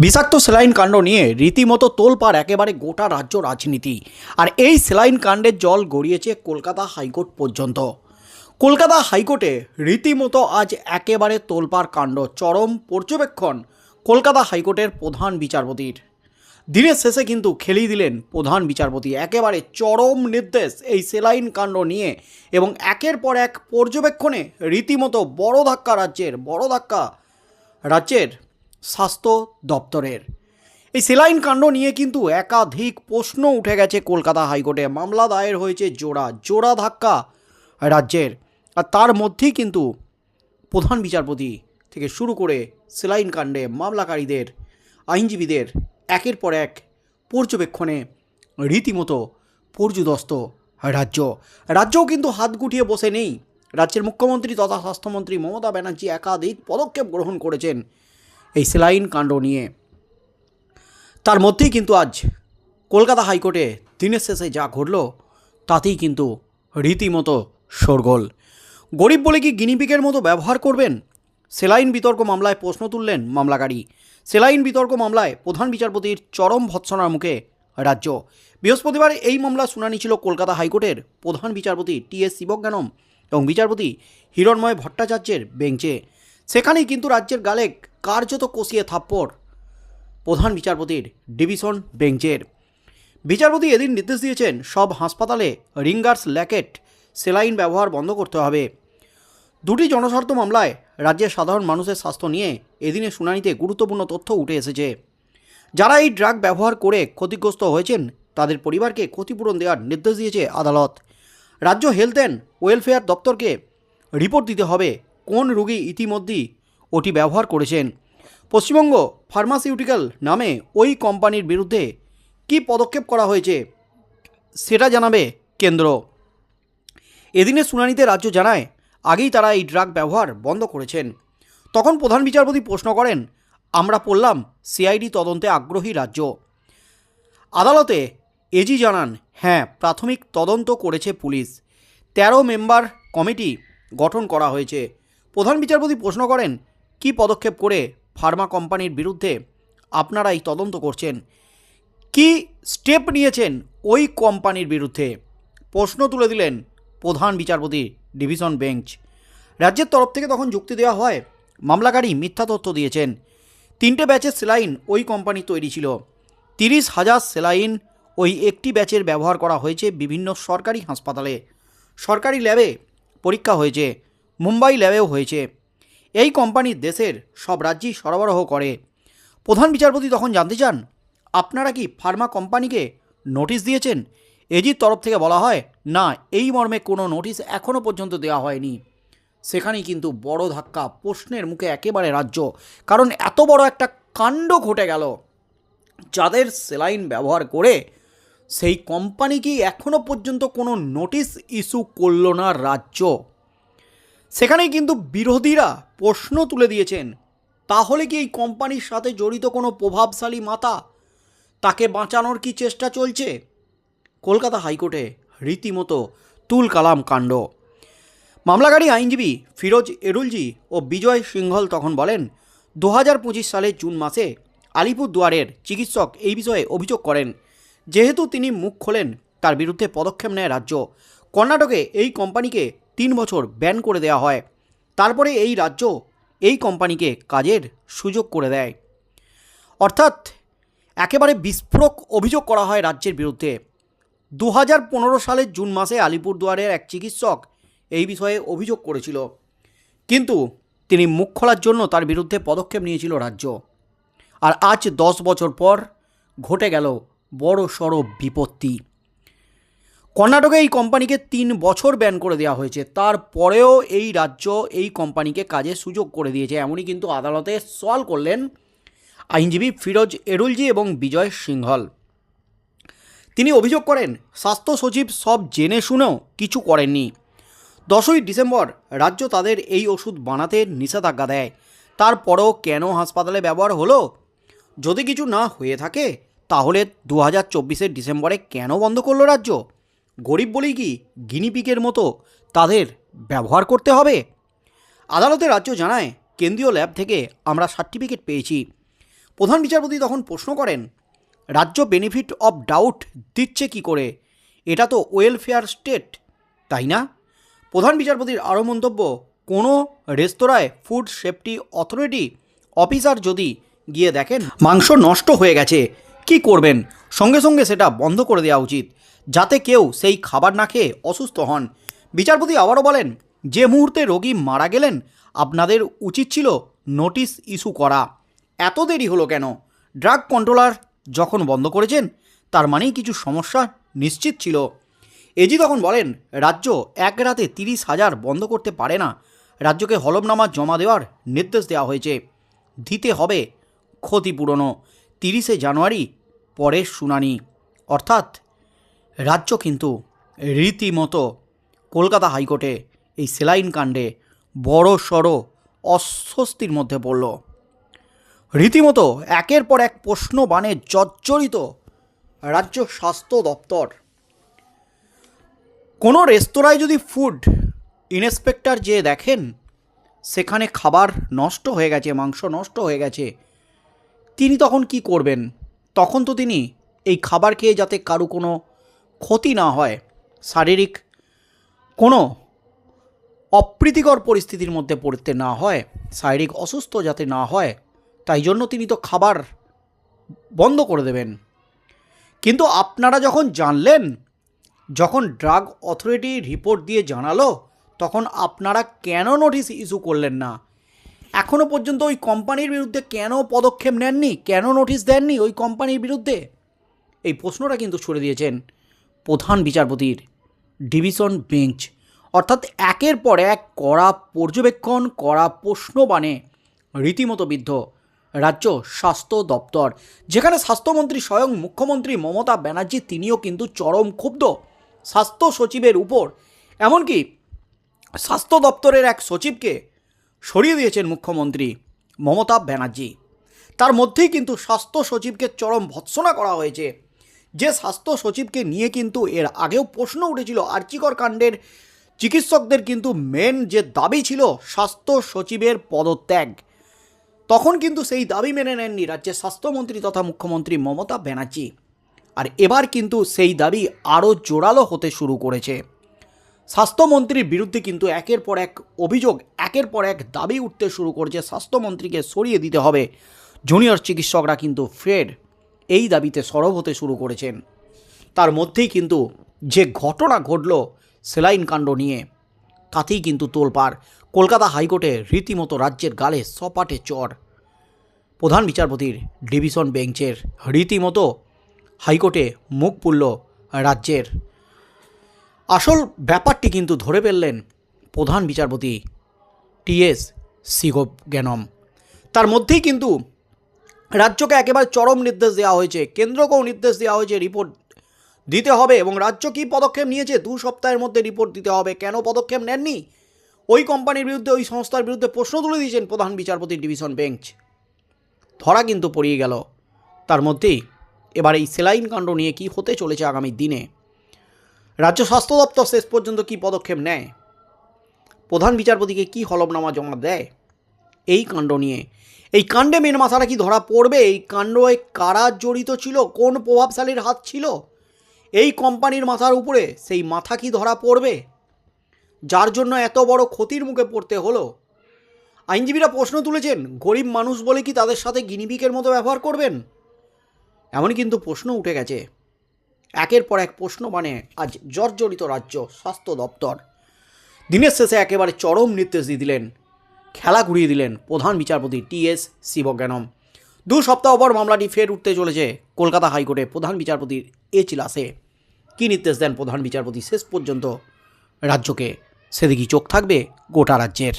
বিষাক্ত সেলাইন কাণ্ড নিয়ে রীতিমতো তোলপাড় একেবারে গোটা রাজ্য রাজনীতি। আর এই সেলাইন কাণ্ডের জল গড়িয়েছে কলকাতা হাইকোর্ট পর্যন্ত। কলকাতা হাইকোর্টে রীতিমতো আজ একেবারে তোলপাড় কাণ্ড, চরম পর্যবেক্ষণ কলকাতা হাইকোর্টের প্রধান বিচারপতির। দিনের শেষে কিন্তু খেলিয়ে দিলেন প্রধান বিচারপতি। একেবারে চরম নির্দেশ এই সেলাইন কাণ্ড নিয়ে এবং একের পর এক পর্যবেক্ষণে রীতিমতো বড় ধাক্কা রাজ্যের, বড় ধাক্কা রাজ্যের স্বাস্থ্য দপ্তরের। এই সেলাইন কাণ্ড নিয়ে কিন্তু একাধিক প্রশ্ন উঠে গেছে কলকাতা হাইকোর্টে। মামলা দায়ের হয়েছে জোড়া জোড়া ধাক্কা রাজ্যের। আর তার মধ্যেই কিন্তু প্রধান বিচারপতি থেকে শুরু করে সেলাইন কাণ্ডে মামলাকারীদের, আইনজীবীদের একের পর এক পর্যবেক্ষণে রীতিমতো পর্যুদস্ত রাজ্য। রাজ্যও কিন্তু হাত গুটিয়ে বসে নেই। রাজ্যের মুখ্যমন্ত্রী তথা স্বাস্থ্যমন্ত্রী মমতা ব্যানার্জি একাধিক পদক্ষেপ গ্রহণ করেছেন। এই সেলাইন কাণ্ড নিয়ে। তার মধ্যেই কিন্তু আজ কলকাতা হাইকোর্টে দিনের শেষে যা ঘটল, তাতেই কিন্তু রীতিমতো শোরগোল। গরিব বলে কি গিনিপিকের মতো ব্যবহার করবেন? সেলাইন বিতর্ক মামলায় প্রশ্ন তুললেন মামলাকারী। সেলাইন বিতর্ক মামলায় প্রধান বিচারপতির চরম ভৎসনার মুখে রাজ্য। বৃহস্পতিবার এই মামলা শুনানি ছিল কলকাতা হাইকোর্টের প্রধান বিচারপতি টি এস শিবজ্ঞানম এবং বিচারপতি হিরণময় ভট্টাচার্যের বেঞ্চে। সেখানেই কিন্তু রাজ্যের গালে কার্যত কষিয়ে থাপ্পড়। প্রধান বিচারপতির ডিভিশন বেঞ্চের। বিচারপতি এদিন নির্দেশ দিয়েছেন, সব হাসপাতালে রিঙ্গার্স ল্যাকেট সেলাইন ব্যবহার বন্ধ করতে হবে। দুটি জনস্বার্থ মামলায় রাজ্যের সাধারণ মানুষের স্বাস্থ্য নিয়ে এদিনের শুনানিতে গুরুত্বপূর্ণ তথ্য উঠে এসেছে। যারা এই ড্রাগ ব্যবহার করে ক্ষতিগ্রস্ত হয়েছেন, তাদের পরিবারকে ক্ষতিপূরণ দেওয়ার নির্দেশ দিয়েছে আদালত। রাজ্য হেলথ অ্যান্ড ওয়েলফেয়ার দপ্তরকে রিপোর্ট দিতে হবে কোন রোগী ইতিমধ্যেই ওটি ব্যবহার করেছেন? পশ্চিমবঙ্গ ফার্মাসিউটিক্যাল নামে ওই কোম্পানির বিরুদ্ধে কী পদক্ষেপ করা হয়েছে সেটা জানাবে কেন্দ্র। এদিনের শুনানিতে রাজ্য জানায়, আগেই তারা এই ড্রাগ ব্যবহার বন্ধ করেছেন। তখন প্রধান বিচারপতি প্রশ্ন করেন, আমরা পড়লাম সিআইডি তদন্তে আগ্রহী রাজ্য। আদালতে এজি জানান হ্যাঁ প্রাথমিক তদন্ত করেছে পুলিশ। তেরো মেম্বার কমিটি গঠন করা হয়েছে। প্রধান বিচারপতি প্রশ্ন করেন, কি পদক্ষেপ করে ফার্মা কোম্পানির বিরুদ্ধে আপনারা এই তদন্ত করছেন? কি স্টেপ নিয়েছেন ওই কোম্পানির বিরুদ্ধে? প্রশ্ন তুলে দিলেন প্রধান বিচারপতি ডিভিশন বেঞ্চ। রাজ্যের তরফ থেকে তখন যুক্তি দেওয়া হয়, মামলাকারী মিথ্যা তথ্য দিয়েছেন। তিনটে ব্যাচের সেলাইন ওই কোম্পানি তৈরি ছিল। তিরিশ হাজার সেলাইন ওই একটি ব্যাচের ব্যবহার করা হয়েছে বিভিন্ন সরকারি হাসপাতালে। সরকারি ল্যাবে পরীক্ষা হয়েছে। মুম্বাই ল্যাবেও হয়েছে। এই কোম্পানি দেশের সব রাজ্যেই সরবরাহ করে। প্রধান বিচারপতি তখন জানতে চান, আপনারা কি ফার্মা কোম্পানিকে নোটিশ দিয়েছেন? এজির তরফ থেকে বলা হয়, না, এই মর্মে কোনো নোটিশ এখনও পর্যন্ত দেওয়া হয়নি। সেখানেই কিন্তু বড় ধাক্কা প্রশ্নের মুখে একেবারে রাজ্য, কারণ এত বড় একটা কাণ্ড ঘটে গেল। যাদের সেলাইন ব্যবহার করে সেই কোম্পানি কি এখনও পর্যন্ত কোনো নোটিশ ইস্যু করল না রাজ্য। সেখানেই কিন্তু বিরোধীরা প্রশ্ন তুলে দিয়েছেন, তাহলে কি এই কোম্পানির সাথে জড়িত কোনো প্রভাবশালী মাতা তাকে বাঁচানোর কি চেষ্টা চলছে? কলকাতা হাইকোর্টে রীতিমতো তুল কালাম কাণ্ড। মামলাকারী আইনজীবী ফিরোজ এরুলজি ও বিজয় সিংহল তখন বলেন দু হাজার পঁচিশ সালের জুন মাসে আলিপুরদুয়ারের চিকিৎসক এই বিষয়ে অভিযোগ করেন, যেহেতু তিনি মুখ খোলেন, তার বিরুদ্ধে পদক্ষেপ নেয় রাজ্য। কর্ণাটকে এই কোম্পানিকে তিন বছর ব্যান করে দেওয়া হয়। তারপরে এই রাজ্য এই কোম্পানিকে কাজের সুযোগ করে দেয়। অর্থাৎ একেবারে বিস্ফোরক অভিযোগ করা হয় রাজ্যের বিরুদ্ধে। দু হাজার পনেরো সালের জুন মাসে আলিপুরদুয়ারের এক চিকিৎসক এই বিষয়ে অভিযোগ করেছিল। কিন্তু তিনি মুখ খোলার জন্য তার বিরুদ্ধে পদক্ষেপ নিয়েছিল রাজ্য। আর আজ দশ বছর পর ঘটে গেল বড় সড় বিপত্তি। কর্ণাটকে এই কোম্পানিকে তিন বছর ব্যান করে দেওয়া হয়েছে। তারপরেও এই রাজ্য এই কোম্পানিকে কাজের সুযোগ করে দিয়েছে। এমনই কিন্তু আদালতে সওয়াল করলেন আইনজীবী ফিরোজ এরুলজি এবং বিজয় সিংহল। তিনি অভিযোগ করেন, স্বাস্থ্য সচিব সব জেনে শুনেও কিছু করেননি। দশই ডিসেম্বর, রাজ্য তাদের এই ওষুধ বানাতে নিষেধাজ্ঞা দেয়। তারপরেও কেন হাসপাতালে ব্যবহার হলো? যদি কিছু না হয়ে থাকে, তাহলে দু হাজার ডিসেম্বরে কেন বন্ধ করল রাজ্য? গরিব বলেই কি গিনিপিকের মতো তাদের ব্যবহার করতে হবে? আদালতে রাজ্য জানায়, কেন্দ্রীয় ল্যাব থেকে আমরা সার্টিফিকেট পেয়েছি। প্রধান বিচারপতি তখন প্রশ্ন করেন, রাজ্য বেনিফিট অফ ডাউট দিচ্ছে কি করে? এটা তো ওয়েলফেয়ার স্টেট তাই না? প্রধান বিচারপতির আরও মন্তব্য, কোনো রেস্তোরাঁয় ফুড সেফটি অথরিটি অফিসার যদি গিয়ে দেখেন, মাংস নষ্ট হয়ে গেছে। কি করবেন? সঙ্গে সঙ্গে সেটা বন্ধ করে দেওয়া উচিত, যাতে কেউ সেই খাবার না খেয়ে অসুস্থ হন। বিচারপতি আবারও বলেন, যে মুহূর্তে রোগী মারা গেলেন, আপনাদের উচিত ছিল নোটিশ ইস্যু করা। এত দেরি হলো কেন? ড্রাগ কন্ট্রোলার যখন বন্ধ করেছেন, তার মানেই কিছু সমস্যা নিশ্চিত ছিল। এজি তখন বলেন, রাজ্য এক রাতে তিরিশ হাজার বন্ধ করতে পারে না। রাজ্যকে হলফনামা জমা দেওয়ার নির্দেশ দেওয়া হয়েছে। দিতে হবে ক্ষতিপূরণও। তিরিশে জানুয়ারি, পরের শুনানি। অর্থাৎ রাজ্য কিন্তু রীতিমতো কলকাতা হাইকোর্টে এই সেলাইন কাণ্ডে বড় সড়ো অস্বস্তির মধ্যে পড়ল। রীতিমতো একের পর এক প্রশ্ন বানে জর্জরিত রাজ্য স্বাস্থ্য দপ্তর। কোনো রেস্তোরাঁয় যদি ফুড ইন্সপেক্টর যে দেখেন, সেখানে খাবার নষ্ট হয়ে গেছে, মাংস নষ্ট হয়ে গেছে তিনি তখন কি করবেন? তখন তো তিনি এই খাবার খেয়ে যাতে কারও কোনো ক্ষতি না হয়, শারীরিক কোনো অপ্রীতিকর পরিস্থিতির মধ্যে পড়তে না হয়, শারীরিক অসুস্থ যাতে না হয়, তাই জন্য তিনি তো খাবার বন্ধ করে দেবেন। কিন্তু আপনারা যখন জানলেন, যখন ড্রাগ অথরিটি রিপোর্ট দিয়ে জানালো, তখন আপনারা কেন নোটিশ ইস্যু করলেন না? এখনও পর্যন্ত ওই কোম্পানির বিরুদ্ধে কেন পদক্ষেপ নেননি? কেন নোটিশ দেননি ওই কোম্পানির বিরুদ্ধে? এই প্রশ্নটা কিন্তু ছুড়ে দিয়েছেন প্রধান বিচারপতির ডিভিশন বেঞ্চ। অর্থাৎ একের পর এক কড়া পর্যবেক্ষণ, কড়া প্রশ্ন বানে রীতিমতো বিদ্ধ রাজ্য স্বাস্থ্য দপ্তর। যেখানে স্বাস্থ্যমন্ত্রী স্বয়ং মুখ্যমন্ত্রী মমতা ব্যানার্জি, তিনিও কিন্তু চরম ক্ষুব্ধ স্বাস্থ্য সচিবের উপর। এমনকি স্বাস্থ্য দপ্তরের এক সচিবকে সরিয়ে দিয়েছেন মুখ্যমন্ত্রী মমতা ব্যানার্জি। তার মধ্যেই কিন্তু স্বাস্থ্য সচিবকে চরম ভৎসনা করা হয়েছে। যে স্বাস্থ্য সচিবকে নিয়ে কিন্তু এর আগেও প্রশ্ন উঠেছিল আর্চিকর কাণ্ডের, চিকিৎসকদের কিন্তু মেন যে দাবি ছিল স্বাস্থ্য সচিবের পদত্যাগ। তখন কিন্তু সেই দাবি মেনে নেননি রাজ্যের স্বাস্থ্যমন্ত্রী তথা মুখ্যমন্ত্রী মমতা ব্যানার্জি। আর এবার কিন্তু সেই দাবি আরও জোরালো হতে শুরু করেছে। স্বাস্থ্যমন্ত্রীর বিরুদ্ধে কিন্তু একের পর এক অভিযোগ, একের পর এক দাবি উঠতে শুরু করেছে। স্বাস্থ্যমন্ত্রীকে সরিয়ে দিতে হবে। জুনিয়র চিকিৎসকরা কিন্তু ফের এই দাবিতে সরব হতে শুরু করেছেন। তার মধ্যেই কিন্তু যে ঘটনা ঘটল সেলাইন কাণ্ড নিয়ে, তাতেই কিন্তু তোলপাড়। কলকাতা হাইকোর্টে রীতিমতো রাজ্যের গালে সপাটে চর। প্রধান বিচারপতির ডিভিশন বেঞ্চের রীতিমতো হাইকোর্টে মুখ পুরল রাজ্যের আসল ব্যাপারটি কিন্তু ধরে ফেললেন প্রধান বিচারপতি টিএস সিগোজ্ঞানম তার মধ্যেই কিন্তু রাজ্যকে একেবারে চরম নির্দেশ দেওয়া হয়েছে, কেন্দ্রকেও নির্দেশ দেওয়া হয়েছে রিপোর্ট দিতে হবে এবং রাজ্য কী পদক্ষেপ নিয়েছে দু সপ্তাহের মধ্যে রিপোর্ট দিতে হবে, কেন পদক্ষেপ নেননি? ওই কোম্পানির বিরুদ্ধে, ওই সংস্থার বিরুদ্ধে প্রশ্ন তুলে দিয়েছেন প্রধান বিচারপতি ডিভিশন বেঞ্চ। ধরা কিন্তু পড়িয়ে গেল। তার মধ্যেই এবার এই সেলাইন কাণ্ড নিয়ে কি হতে চলেছে আগামী দিনে? রাজ্য স্বাস্থ্য দপ্তর শেষ পর্যন্ত কি পদক্ষেপ নেয়? প্রধান বিচারপতিকে কি হলফনামা জমা দেয়? এই কাণ্ড নিয়ে। এই কাণ্ডে মেন মাথাটা কি ধরা পড়বে? এই কাণ্ডে কারা জড়িত ছিল? কোন প্রভাবশালীর হাত ছিল? এই কোম্পানির মাথার উপরে সেই মাথা কি ধরা পড়বে? যার জন্য এত বড় ক্ষতির মুখে পড়তে হলো? আইনজীবীরা প্রশ্ন তুলেছেন, গরিব মানুষ বলে কি তাদের সাথে গিনিপিকের মতো ব্যবহার করবেন? এমনই কিন্তু প্রশ্ন উঠে গেছে। একের পর এক প্রশ্ন মানে আজ জর্জরিত রাজ্য স্বাস্থ্য দপ্তর। দিনের শেষে একেবারে চরম নির্দেশ দিয়ে দিলেন, খেলা ঘুরিয়ে দিলেন প্রধান বিচারপতি টি এস শিবজ্ঞানম। দু সপ্তাহ পর মামলাটি ফের উঠতে চলেছে কলকাতা হাইকোর্টে প্রধান বিচারপতির এচিলাসে কী নির্দেশ দেন প্রধান বিচারপতি শেষ পর্যন্ত রাজ্যকে? সেদিকেই চোখ থাকবে গোটা রাজ্যের।